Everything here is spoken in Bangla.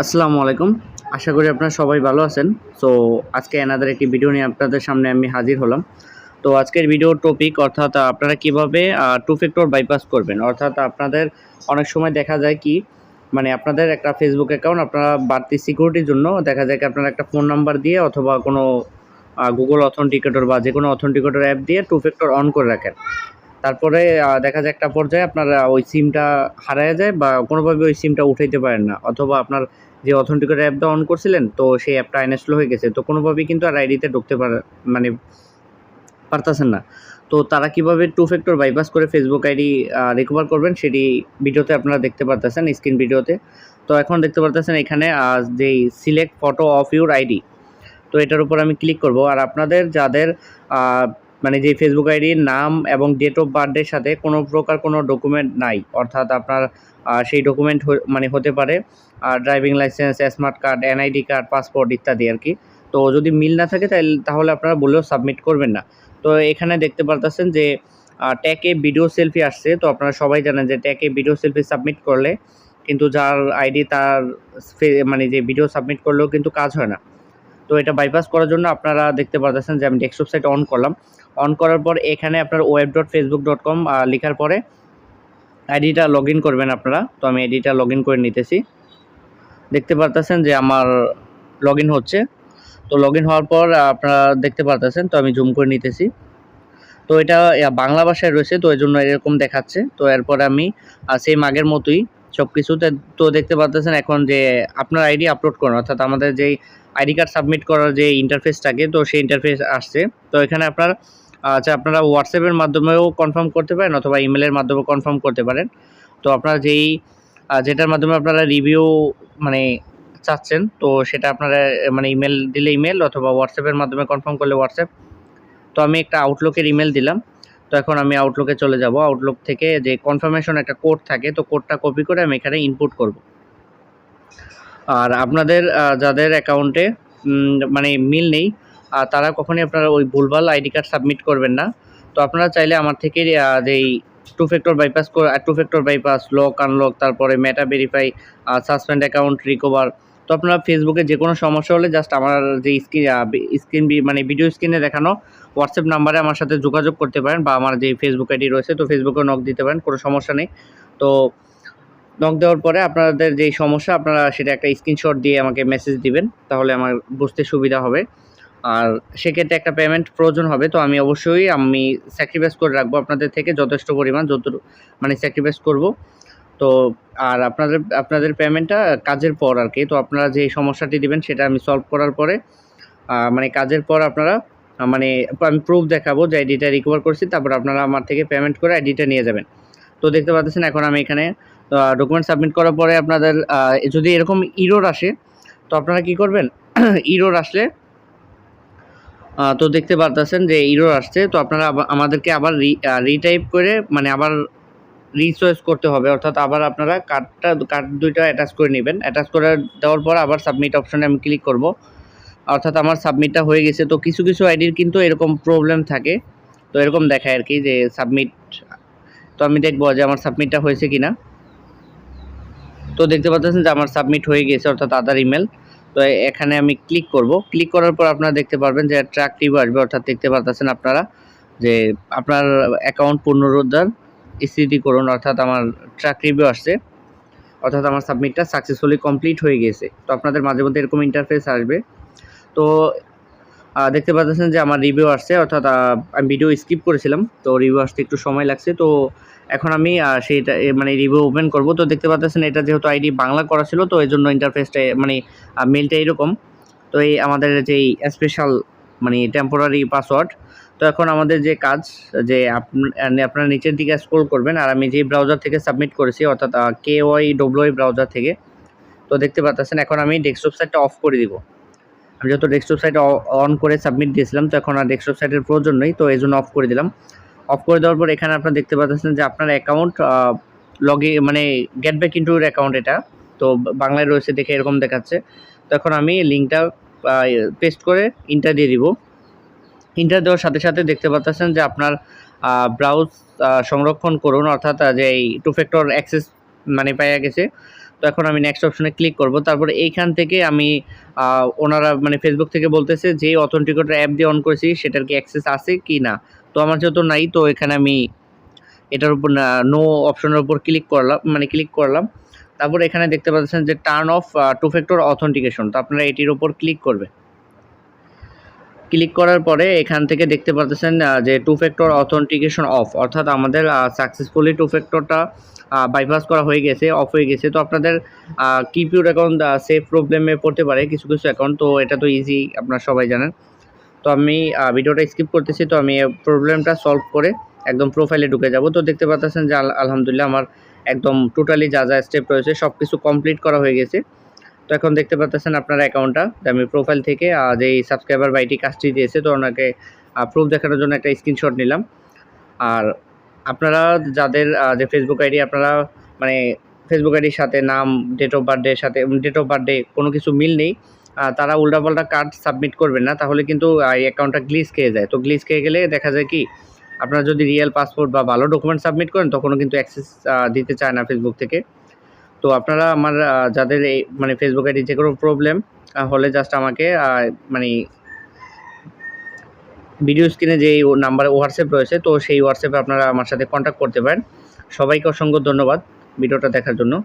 আসসালামু আলাইকুম। আশা করি আপনারা সবাই ভালো আছেন। সো আজকে এনাদের একটি ভিডিও নিয়ে আপনাদের সামনে আমি হাজির হলাম। তো আজকের ভিডিওর টপিক অর্থাৎ আপনারা কীভাবে টু ফ্যাক্টর বাইপাস করবেন? অর্থাৎ, আপনাদের অনেক সময় দেখা যায় কি মানে আপনাদের একটা ফেসবুক অ্যাকাউন্ট আপনারা বাড়তি সিকিউরিটির জন্য দেখা যায় কি আপনারা একটা ফোন নাম্বার দিয়ে অথবা কোনো গুগল অথেন্টিকেটর বা যে কোনো অথেন্টিকেটর অ্যাপ দিয়ে টু ফ্যাক্টর অন করে রাখেন। তারপরে দেখা যায় একটা পর্যায়ে আপনার ওই সিমটা হারায় যায় বা কোনোভাবে ওই সিমটা উঠাইতে পারেন না। অথবা আপনার যে অথেন্টিকেটর অ্যাপটা অন করছিলেন, তো সেই অ্যাপটা আইনস্টল হয়ে গেছে। তো কোনোভাবেই কিন্তু আর আইডিতে ঢুকতে পার মানে পারতেছেন না। তো তারা কীভাবে টু ফ্যাক্টর বাইপাস করে ফেসবুক আইডি রিকভার করবেন সেটি ভিডিওতে আপনারা দেখতে পারতেছেন স্ক্রিন ভিডিওতে। তো এখন দেখতে পারতেছেন এখানে যেই select photo of your ID তো এটার উপর আমি ক্লিক করব। আর আপনাদের, যাদের মানে যে ফেসবুক আইডির নাম এবং ডেট অফ বার্থডের সাথে কোনো প্রকার কোনো ডকুমেন্ট নাই। অর্থাৎ আপনার সেই ডকুমেন্ট মানে হতে পারে আর driving license smart card NID card passport ইত্যাদি আর কি। তো যদি মিল না থাকে তাহলে আপনারা বললেও সাবমিট করবেন না। তো এখানে দেখতে পারতেছেন যে ট্যাকে ভিডিও সেলফি আসছে। তো আপনারা সবাই জানেন যে ট্যাকে ভিডিও সেলফি সাবমিট করলে কিন্তু যার আইডি তার মানে যে ভিডিও সাবমিট করলেও কিন্তু কাজ হয় না। তো এটা বাইপাস করার জন্য আপনারা দেখতে পারতেছেন যে আমি ডেস্কটপ সাইট অন করলাম। অন করার পর এখানে আপনার web dot Facebook dot com লেখার পরে আইডিটা লগ করবেন আপনারা। তো আমি আইডিটা লগ করে নিতেছি। দেখতে পারতেছেন যে আমার লগ হচ্ছে। তো লগ হওয়ার পর আপনারা দেখতে পারতেছেন, তো আমি জুম করে নিতেছি। তো এটা বাংলা ভাষায় রয়েছে, তো এই জন্য এরকম দেখাচ্ছে। তো এরপর আমি সেম আগের মতোই সব কিছুতে তো দেখতে পারতেছেন এখন যে আপনার আইডি আপলোড করুন, অর্থাৎ আমাদের যেই আইডি কার্ড সাবমিট করার যে ইন্টারফেস থাকে, তো সেই ইন্টারফেস আসছে। তো এখানে আপনার আচ্ছা আপনারা হোয়াটসঅ্যাপের মাধ্যমেও কনফার্ম করতে পারেন অথবা ইমেলের মাধ্যমেও কনফার্ম করতে পারেন। তো আপনারা যেই যেটার মাধ্যমে আপনারা রিভিউ মানে চাচ্ছেন, তো সেটা আপনারা মানে ইমেল দিলে ইমেল অথবা হোয়াটসঅ্যাপের মাধ্যমে কনফার্ম করলে হোয়াটসঅ্যাপ তো আমি একটা আউটলুকের ইমেল দিলাম। তো এখন আমি আউটলুকে চলে যাব। আউটলুক থেকে যে কনফার্মেশন একটা কোড থাকে, তো কোডটা কপি করে আমি এখানে ইনপুট করব। আর আপনাদের যাদের অ্যাকাউন্টে মানে মিল নেই আহ, তারা কখনই আপনারা ওই ভুলভাল আইডি কার্ড সাবমিট করবেন না। তো আপনারা চাইলে আমার থেকে যেই two factor bypass two factor bypass lock unlock তারপরে Meta verify suspend account recover তো আপনারা ফেসবুকে যে কোনো সমস্যা হলে জাস্ট আমার যে স্ক্রিন স্ক্রিন মানে ভিডিও স্ক্রিনে দেখানো হোয়াটসঅ্যাপ নাম্বারে আমার সাথে যোগাযোগ করতে পারেন বা আমার যে ফেসবুক আইডি রয়েছে তো ফেসবুকে নক দিতে পারেন কোনো সমস্যা নেই। তো নক দেওয়ার পরে আপনাদের যেই সমস্যা আপনারা সেটা একটা স্ক্রিনশট দিয়ে আমাকে মেসেজ দিবেন তাহলে আমার বুঝতে সুবিধা হবে। আর সেক্ষেত্রে একটা পেমেন্ট প্রয়োজন হবে, তো আমি অবশ্যই আমি স্যাক্রিফাইস করে রাখব আপনাদের থেকে যথেষ্ট পরিমাণ, যত মানে স্যাক্রিফাইস করব। তো আর আপনাদের আপনাদের পেমেন্টটা কাজের পর আর কি, তো আপনারা যে সমস্যাটি দিবেন সেটা আমি সলভ করার পরে মানে কাজের পর আপনারা মানে আমি প্রুফ দেখাবো যে আইডিটা রিকভার করছি, তারপর আপনারা আমার থেকে পেমেন্ট করে আইডিটা নিয়ে যাবেন। তো দেখতে পাচ্ছেন এখন আমি এখানে ডকুমেন্ট সাবমিট করার পরে আপনাদের যদি এরকম ইরোর আসে, তো আপনারা কি করবেন? ইরোর আসলে তো দেখতে পারতেছেন যে ইরোর আসছে, তো আপনারা আমাদেরকে আবার রিটাইপ করে মানে আবার রিচয়েস করতে হবে, অর্থাৎ আবার আপনারা কার্ডটা কার্ড দুইটা অ্যাটাচ করে নেবেন। অ্যাটাচ করে দেওয়ার পর আবার সাবমিট অপশনে আমি ক্লিক করব। অর্থাৎ আমার সাবমিটটা হয়ে গেছে, তো কিছু কিছু আইডির কিন্তু এরকম প্রবলেম থাকে। তো এরকম দেখায় আর কি যে সাবমিট তো আমি দেখব যে আমার সাবমিটটা হয়েছে কি না তো দেখতে পাচ্ছেন যে আমার সাবমিট হয়ে গেছে, অর্থাৎ আদার ইমেল তো এখানে আমি ক্লিক করব। ক্লিক করার পর আপনারা দেখতে পারবেন যে রিভিউ আসবে, অর্থাৎ দেখতে পাচ্ছেন আপনারা যে আপনার অ্যাকাউন্ট পুনরুদ্ধার স্থিতি করুন, অর্থাৎ আমার ট্র্যাক রিভিউ আসছে, অর্থাৎ আমার সাবমিটটা সাকসেসফুলি কমপ্লিট হয়ে গেছে। তো আপনাদের মাঝে মধ্যে এরকম ইন্টারফেস আসবে। তো দেখতে পাচ্ছেন যে আমার রিভিউ আসছে, অর্থাৎ আমি ভিডিও স্কিপ করেছিলাম, তো রিভিউ আসতে একটু সময় লাগছে, তো এখন আমি সেইটা মানে রিভিউ ওপেন করব। তো দেখতে পাচ্ছেন, এটা যেহেতু আইডি বাংলা করা ছিল, তো এই জন্য ইন্টারফেসটা মানে মেলটা এরকম। তো এই আমাদের যেই স্পেশাল মানে টেম্পোরারি পাসওয়ার্ড তো এখন আমাদের যে কাজ, যে আপ- আপনারা নিচের দিকে স্ক্রল করবেন, আর আমি যেই ব্রাউজার থেকে সাবমিট করেছি, অর্থাৎ কে ওয়াই ডব্লিউ ব্রাউজার থেকে, তো দেখতে পাচ্ছেন, এখন আমি ডেস্কটপ সাইটটা অফ করে দিব। আমি যেহেতু ডেস্কটপ সাইট অন করে সাবমিট দিয়েছিলাম, তো এখন আর ডেস্কটপ সাইটের প্রয়োজন নেই, তো এই জন্য অফ করে দিলাম। অফ করে দেওয়ার পর এখানে আপনারা দেখতে পাচ্ছেন যে আপনার অ্যাকাউন্ট লগি মানে গেট ব্যাক ইন্টু অ্যাকাউন্ট এটা। তো বাংলায় রয়েছে দেখে এরকম দেখাচ্ছে। তো এখন আমি লিঙ্কটা পেস্ট করে ইন্টার দিয়ে দিব। ইন্টার দেওয়ার সাথে সাথে দেখতে পাচ্ছেন যে আপনার ব্রাউজ সংরক্ষণ করুন, অর্থাৎ যে এই টু ফ্যাক্টর অ্যাক্সেস মানে পাইয়া গেছে। তো তো এখন আমি নেক্সট অপশনে ক্লিক করব। তারপরে এইখান থেকে আমি ওনারা মানে ফেসবুক থেকে বলতেছে যে অথেন্টিকেটর অ্যাপ দিয়ে অন করেছি, সেটার কি অ্যাক্সেস আছে কি না? তো আমার যেহেতু নাই, তো এখানে আমি এটার উপর নো অপশনের উপর ক্লিক করলাম মানে ক্লিক করলাম। তারপর এখানে দেখতে পাচ্ছেন যে turn off two factor authentication তো আপনারা এটির উপর ক্লিক করবে। ক্লিক করার পরে এখান থেকে দেখতে পাচ্ছেন যে টু ফ্যাক্টর অথেন্টিকেশন অফ অর্থাৎ আমাদের সাকসেসফুলি টু ফ্যাক্টরটা বাইপাস করা হয়ে গেছে অফ হয়ে গেছে। তো আপনাদের কিপিউড অ্যাকাউন্ট সেফ প্রবলেমে পড়তে পারে কিছু কিছু অ্যাকাউন্ট তো এটা তো ইজি আপনারা সবাই জানেন। তো আমি ভিডিওটা স্কিপ করতেছি, তো আমি প্রবলেমটা সলভ করে একদম প্রোফাইলে ঢুকে যাব। তো দেখতে পাচ্ছেন যে আল- আলহামদুলিল্লাহ আমার একদম টোটালি যা যা স্টেপ রয়েছে সব কিছু কমপ্লিট করা হয়ে গেছে। তো এখন দেখতে পাচ্ছেন আপনার অ্যাকাউন্টটা আমি প্রোফাইল থেকে যেই সাবস্ক্রাইবার বাইটি কাজটি দিয়েছে, তো ওনাকে প্রুফ দেখানোর জন্য একটা স্ক্রিনশট নিলাম। আর আপনারা যাদের যে ফেসবুক আইডি আপনারা মানে ফেসবুক আইডির সাথে নাম ডেট অফ বার্থডের সাথে ডেট অফ বার্থডে কোনো কিছু মিল নেই। তারা উল্টাপাল্টা কার্ড সাবমিট করবেন না, তাহলে কিন্তু এই অ্যাকাউন্টটা গ্লিচ খেয়ে যায়। তো গ্লিচ খেয়ে গেলে দেখা যায় কি, আপনারা যদি রিয়েল পাসপোর্ট বা ভালো ডকুমেন্ট সাবমিট করেন, তখনও কিন্তু অ্যাক্সেস দিতে চায় না ফেসবুক থেকে। তো আপনারা আমার যাদের এই মানে ফেসবুক আইডি যে কোনো প্রবলেম হলে জাস্ট আমাকে মানে ভিডিও স্ক্রিনে যে নাম্বার হোয়াটসঅ্যাপ রয়েছে, তো সেই হোয়াটসঅ্যাপে আপনারা আমার সাথে কন্ট্যাক্ট করতে পারেন। সবাইকে অসংখ্য ধন্যবাদ ভিডিওটা দেখার জন্য।